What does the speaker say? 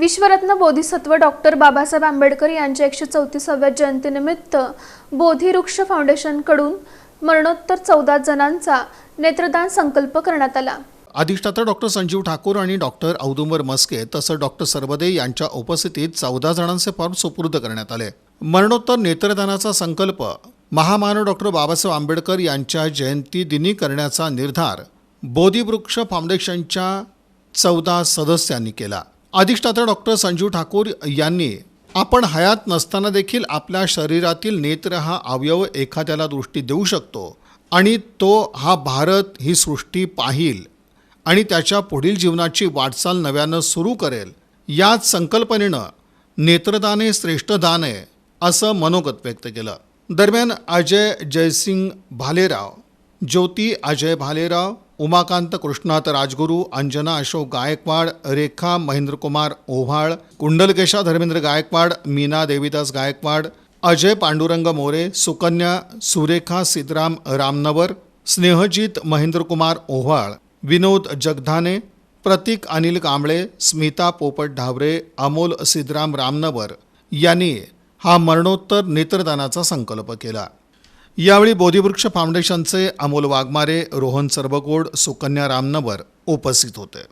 विश्वरत्न बोधिसत्व डॉक्टर बाबासाहेब आंबेडकर यांच्या एकशे चौतीसाव्या जयंतीनिमित्त बोधिवृक्ष फाउंडेशनकडून मरणोत्तर चौदा जणांचा नेत्रदान संकल्प करण्यात आला. अधिष्ठाता डॉक्टर संजीव ठाकूर आणि डॉक्टर औदुंबर मस्के तसंच डॉक्टर सरबदे यांच्या उपस्थितीत चौदा जणांचे फॉर्म सुपूर्द करण्यात आले. मरणोत्तर नेत्रदानाचा संकल्प महामानव डॉक्टर बाबासाहेब आंबेडकर यांच्या जयंती दिनी करण्याचा निर्धार बोधिवृक्ष फाउंडेशनच्या चौदा सदस्यांनी केला. अधिष्ठाता डॉक्टर संजीव ठाकूर यांनी आपण हयात नसताना देखील आपल्या शरीरातील नेत्र हा अवयव एखाद्याला दृष्टी देऊ शकतो आणि तो हा भारत ही सृष्टी पाहिल आणि त्याच्या पुढील जीवनाची वाटचाल नव्यानं सुरू करेल याच संकल्पनेनं नेत्रदाने श्रेष्ठ दान आहे असं मनोगत व्यक्त केलं. दरम्यान अजय जयसिंग भालेराव ज्योती अजय भालेराव उमाकांत कृष्णात राजगुरू अंजना अशोक गायकवाड रेखा महेंद्रकुमार ओव्हाळ कुंडलकेशा धर्मेंद्र गायकवाड मीना देवीदास गायकवाड अजय पांडुरंग मोरे सुकन्या सुरेखा सिद्धराम रामनवर स्नेहजीत महेंद्रकुमार ओव्हाळ विनोद जगधाने प्रतीक अनिल कांबळे स्मिता पोपट ढावरे अमोल सिद्धराम रामनवर यांनी हा मरणोत्तर नेत्रदानाचा संकल्प केला. यावेळी बोधिवृक्ष फाउंडेशनचे अमोल वाघमारे रोहन सरबगोड सुकन्या रामनवर उपस्थित होते.